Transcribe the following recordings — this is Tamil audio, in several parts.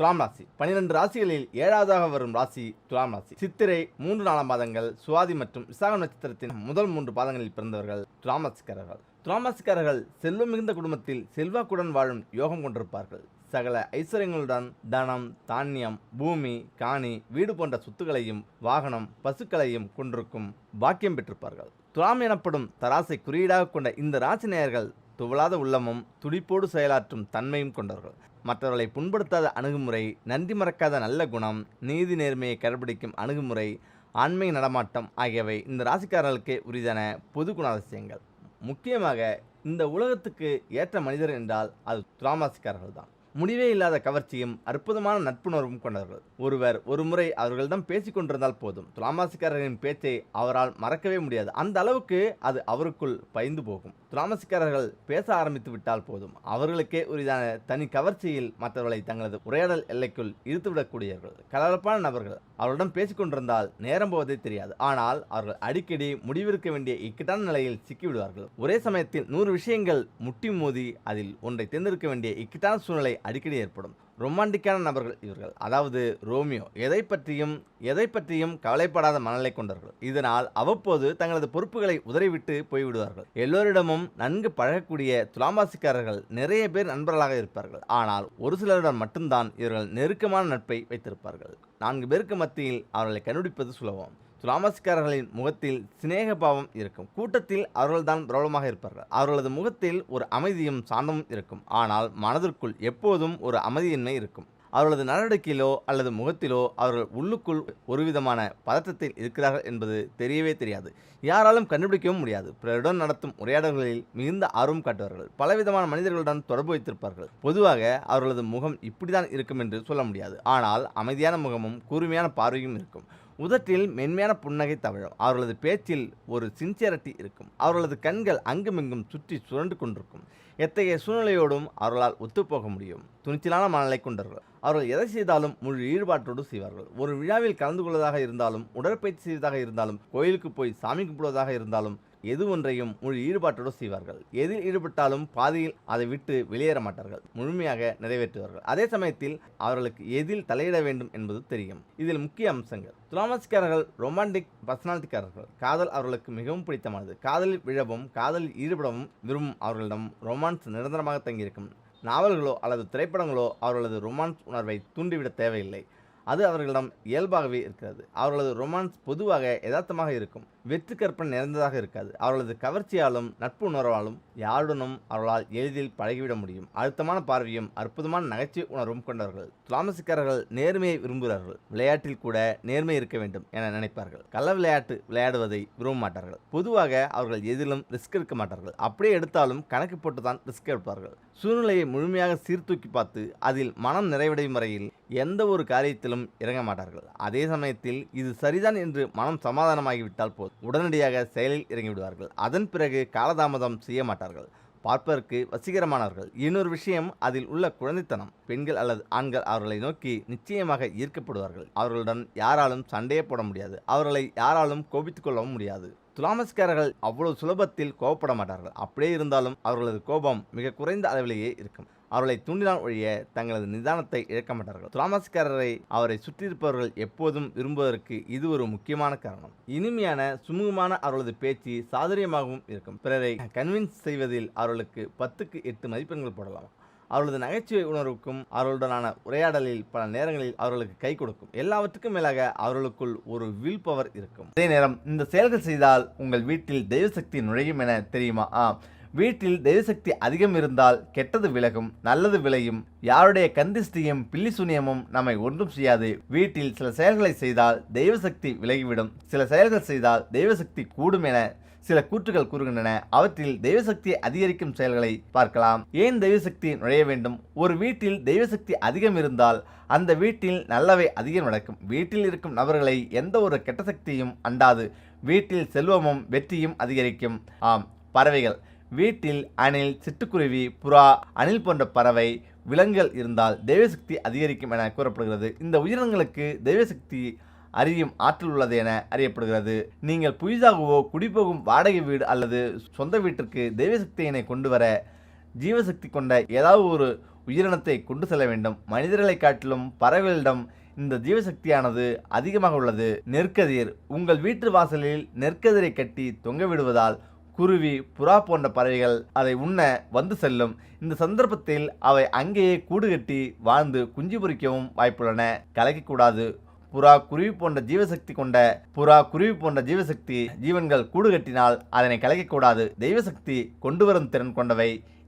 துலாம் ராசி. பனிரெண்டு ராசிகளில் ஏழாவதாக வரும் ராசி துலாம் ராசி. சித்திரை மூன்று நாலாம் பாதங்கள் சுவாதி மற்றும் விசாக நட்சத்திரத்தின் முதல் மூன்று பாதங்களில் பிறந்தவர்கள் துலாம் ராசிக்காரர்கள். துலாம் ராசிக்காரர்கள் செல்வம் மிகுந்த குடும்பத்தில் செல்வாக்குடன் வாழும் யோகம் கொண்டிருப்பார்கள். சகல ஐஸ்வர்யங்களுடன் தனம் தானியம் பூமி காணி வீடு போன்ற சொத்துக்களையும் வாகனம் பசுக்களையும் கொண்டிருக்கும் பாக்கியம் பெற்றிருப்பார்கள். துலாம் எனப்படும் தராசை குறியீடாக கொண்ட இந்த ராசி நேயர்கள் துவளாத உள்ளமும் துடிப்போடு செயலாற்றும் தன்மையும் கொண்டவர்கள். மற்றவர்களை புண்படுத்தாத அணுகுமுறை நன்றி மறக்காத நல்ல குணம் நீதி நேர்மையை கடைபிடிக்கும் அணுகுமுறை ஆண்மை நடமாட்டம் ஆகியவை இந்த ராசிக்காரர்களுக்கு உரிதான பொது குணாதிசயங்கள். முக்கியமாக இந்த உலகத்துக்கு ஏற்ற மனிதர் என்றால் அது துராமாசிக்காரர்கள் தான் முடிவே இல்லாத கவர்ச்சியும் அற்புதமான நட்புணர்வும் கொண்டவர்கள். ஒருவர் ஒரு முறை அவர்களிடம் பேசிக் கொண்டிருந்தால் போதும். துலாமாசிக்காரர்களின் பேச்சை அவரால் மறக்கவே முடியாது. அந்த அளவுக்கு அது அவருக்குள் பயந்து போகும். துலாமாசிக்காரர்கள் பேச ஆரம்பித்து விட்டால் போதும். அவர்களுக்கே உரிதான தனி கவர்ச்சியில் மற்றவர்களை தங்களது உரையாடல் எல்லைக்குள் இழுத்துவிடக்கூடியவர்கள். கலகலப்பான நபர்கள். அவர்களிடம் பேசிக் கொண்டிருந்தால் நேரம் போவதே தெரியாது. ஆனால் அவர்கள் அடிக்கடி முடிவிருக்க வேண்டிய இக்கட்டான நிலையில் சிக்கிவிடுவார்கள். ஒரே சமயத்தில் நூறு விஷயங்கள் முட்டி மோதி அதில் ஒன்றை தேர்ந்தெடுக்க வேண்டிய இக்கட்டான சூழ்நிலை அடிக்கடி ஏற்படும். ரொமான்டிக்கான நபர்கள் இவர்கள். அதாவது ரோமியோ. எதை பற்றியும் எதை பற்றியும் கவலைப்படாத மனநிலை கொண்டவர்கள். இதனால் அவ்வப்போது தங்களது பொறுப்புகளை உதறிவிட்டு போய்விடுவார்கள். எல்லோரிடமும் நன்கு பழகக்கூடிய துலாமாசிக்காரர்கள் நிறைய பேர் நண்பர்களாக இருப்பார்கள். ஆனால் ஒரு சிலருடன் மட்டும்தான் இவர்கள் நெருக்கமான நட்பை வைத்திருப்பார்கள். நான்கு பேருக்கு மத்தியில் அவர்களை கண்டுபிடிப்பது சுலபம். துலாமஸ்காரர்களின் முகத்தில் சிநேக பாவம் இருக்கும். கூட்டத்தில் அவர்கள்தான் பிரபலமாக இருப்பார்கள். அவர்களது முகத்தில் ஒரு அமைதியும் சாந்தமும் இருக்கும். ஆனால் மனதிற்குள் எப்போதும் ஒரு அமைதியின்மை இருக்கும். அவர்களது நடவடிக்கையிலோ அல்லது முகத்திலோ அவர்கள் உள்ளுக்குள் ஒரு விதமான பதற்றத்தில் இருக்கிறார்கள் என்பது தெரியவே தெரியாது. யாராலும் கண்டுபிடிக்கவும் முடியாது. பிறருடன் நடத்தும் உரையாடல்களில் மிகுந்த ஆர்வம் காட்டுவார்கள். பலவிதமான மனிதர்களுடன் தொடர்பு வைத்திருப்பார்கள். பொதுவாக அவர்களது முகம் இப்படிதான் இருக்கும் என்று சொல்ல முடியாது. ஆனால் அமைதியான முகமும் கூர்மையான பார்வையும் இருக்கும். உதட்டில் மென்மையான புன்னகை தவழும். அவர்களது பேச்சில் ஒரு சின்சியரிட்டி இருக்கும். அவர்களது கண்கள் அங்குமிங்கும் சுற்றி சுரண்டு கொண்டிருக்கும். எத்தகைய சூழ்நிலையோடும் அவர்களால் ஒத்துப்போக முடியும். துணிச்சலான மனநிலை கொண்டவர்கள். அவர்கள் எதை செய்தாலும் முழு ஈடுபாட்டோடு செய்வார்கள். ஒரு விழாவில் கலந்து கொள்வதாக இருந்தாலும் உடற்பயிற்சி செய்வதாக இருந்தாலும் கோயிலுக்கு போய் சாமி கும்பிடுவதாக இருந்தாலும் எது ஒன்றையும் முழு ஈடுபாட்டோடு செய்வார்கள். எதில் ஈடுபட்டாலும் பாதியில் அதை விட்டு வெளியேற மாட்டார்கள். முழுமையாக நிறைவேற்றுவார்கள். அதே சமயத்தில் அவர்களுக்கு எதில் தலையிட வேண்டும் என்பது தெரியும். இதில் முக்கிய அம்சங்கள். துலாமஸ்காரர்கள் ரொமான்டிக் பர்சனாலிட்டிக்காரர்கள். காதல் அவர்களுக்கு மிகவும் பிடித்தமானது. காதலில் விழவும் காதலில் ஈடுபடவும் விரும்பும் அவர்களிடம் ரொமான்ஸ் நிரந்தரமாக தங்கியிருக்கும். நாவல்களோ அல்லது திரைப்படங்களோ அவர்களது ரொமான்ஸ் உணர்வை தூண்டிவிட தேவையில்லை. அது அவர்களிடம் இயல்பாகவே இருக்கிறது. அவர்களது ரொமான்ஸ் பொதுவாக யதார்த்தமாக இருக்கும். வெற்று கற்பனை நிறைந்ததாக இருக்காது. அவர்களது கவர்ச்சியாலும் நட்பு உணர்வாலும் யாருடனும் அவர்களால் எளிதில் பழகிவிட முடியும். அழுத்தமான பார்வையும் அற்புதமான நகைச்சுவை உணர்வும் கொண்டவர்கள். துலாமசிக்காரர்கள் நேர்மையை விரும்புகிறார்கள். விளையாட்டில் கூட நேர்மை இருக்க வேண்டும் என நினைப்பார்கள். கள்ள விளையாட்டு விளையாடுவதை விரும்ப மாட்டார்கள். பொதுவாக அவர்கள் எதிலும் ரிஸ்க் எடுக்க மாட்டார்கள். அப்படியே எடுத்தாலும் கணக்கு போட்டு தான் ரிஸ்க் எடுப்பார்கள். சூழ்நிலையை முழுமையாக சீர்தூக்கி பார்த்து அதில் மனம் நிறைவடையும் வரையில் எந்த ஒரு காரியத்திலும் இறங்க மாட்டார்கள். அதே சமயத்தில் இது சரிதான் என்று மனம் சமாதானமாகிவிட்டால் போதும். உடனடியாக செயலில் இறங்கிவிடுவார்கள். அதன் பிறகு காலதாமதம் செய்ய மாட்டார்கள். பார்ப்பதற்கு வசீகரமானவர்கள். இன்னொரு விஷயம் அதில் உள்ள குழந்தைத்தனம். பெண்கள் அல்லது ஆண்கள் அவர்களை நோக்கி நிச்சயமாக ஈர்க்கப்படுவார்கள். அவர்களுடன் யாராலும் சண்டையே போட முடியாது. அவர்களை யாராலும் கோபித்துக் கொள்ளவும் முடியாது. துலாமஸ்காரர்கள் அவ்வளவு சுலபத்தில் கோபப்பட மாட்டார்கள். அப்படியே இருந்தாலும் அவர்களது கோபம் மிக குறைந்த அளவிலேயே இருக்கும். அவர்களை தூண்டினால் ஒழிய தங்களது நிதானத்தை இழக்க மாட்டார்கள். துலாமஸ்காரரை அவரை சுற்றியிருப்பவர்கள் எப்போதும் விரும்புவதற்கு இது ஒரு முக்கியமான காரணம். இனிமையான சுமூகமான அவர்களது பேச்சு சாதுரியமாகவும் இருக்கும். பிறரை கன்வின்ஸ் செய்வதில் அவர்களுக்கு பத்துக்கு எட்டு மதிப்பெண்கள் போடலாம். அவர்களது நகைச்சுவை உணர்வுக்கும் அவர்களுடனான உரையாடலில் பல நேரங்களில் அவர்களுக்கு கை கொடுக்கும். எல்லாவற்றுக்கும் மேலாக அவர்களுக்குள் ஒரு வில் பவர் இருக்கும். அதே நேரம் இந்த செயல்கள் செய்தால் உங்கள் வீட்டில் தெய்வசக்தி நுழையும் என தெரியுமா? ஆ வீட்டில் தெய்வசக்தி அதிகம் இருந்தால் கெட்டது விலகும் நல்லது விளையும். யாருடைய கந்திஷ்டியும் பில்லி சூனியமும் நம்மை ஒன்றும் செய்யாது. வீட்டில் சில செயல்களை செய்தால் தெய்வசக்தி விலகிவிடும். சில செயல்கள் செய்தால் தெய்வசக்தி கூடும் என சில கூற்றுகள் கூறுகின்றன. அவற்றில் தெய்வசக்தியை அதிகரிக்கும் செயல்களை பார்க்கலாம். ஏன் தெய்வசக்தி நுழைய வேண்டும்? ஒரு வீட்டில் தெய்வசக்தி அதிகம் இருந்தால் அந்த வீட்டில் நல்லவை அதிகம் நடக்கும். வீட்டில் இருக்கும் நபர்களை எந்த ஒரு கெட்ட சக்தியும் அண்டாது. வீட்டில் செல்வமும் வெற்றியும் அதிகரிக்கும். ஆம் பறவைகள். வீட்டில் அணில் சிட்டுக்குருவி புறா அணில் போன்ற பறவை விலங்குகள் இருந்தால் தெய்வசக்தி அதிகரிக்கும் என கூறப்படுகிறது. இந்த உயிரினங்களுக்கு தெய்வசக்தி அறியும் ஆற்றல் உள்ளது என அறியப்படுகிறது. நீங்கள் புதிதாகவோ குடிபோகும் வாடகை வீடு அல்லது சொந்த வீட்டிற்கு தெய்வசக்தியினை கொண்டு வர ஜீவசக்தி கொண்ட ஏதாவது ஒரு உயிரினத்தை கொண்டு செல்ல வேண்டும். மனிதர்களை காட்டிலும் பறவைகளிடம் இந்த ஜீவசக்தியானது அதிகமாக உள்ளது. நெற்கதிர் உங்கள் வீட்டு வாசலில் நெற்கதிரை கட்டி தொங்க விடுவதால் குருவி புறா போன்ற பறவைகள் அதை உண்ண வந்து செல்லும். இந்த சந்தர்ப்பத்தில் அவை அங்கேயே கூடு கட்டி வாழ்ந்து குஞ்சு பொறிக்கவும் வாய்ப்புள்ளன. கலைக்கக்கூடாது. புறா குருவி போன்ற ஜீவசக்தி கொண்ட புறா குருவி போன்ற ஜீவசக்தி ஜீவன்கள் கூடு கட்டினால் அதனை கலைக்கக்கூடாது. தெய்வசக்தி கொண்டு வரும் திறன் கொண்டவை.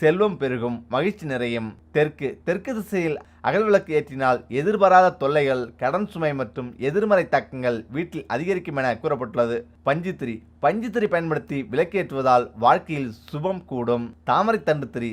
செல்வம் பெருகும் மகிழ்ச்சி நிறையும். தெற்கு தெற்கு திசையில் அகல்விளக்கு ஏற்றினால் எதிர்பாராத தொல்லைகள் கடன் சுமை மற்றும் எதிர்மறை தாக்கங்கள் வீட்டில் அதிகரிக்கும் என கூறப்பட்டுள்ளது. பஞ்சுத்திரி பஞ்சுத்திரி பயன்படுத்தி விளக்கேற்றுவதால் வாழ்க்கையில் சுபம் கூடும். தாமரைத்தண்டு திரி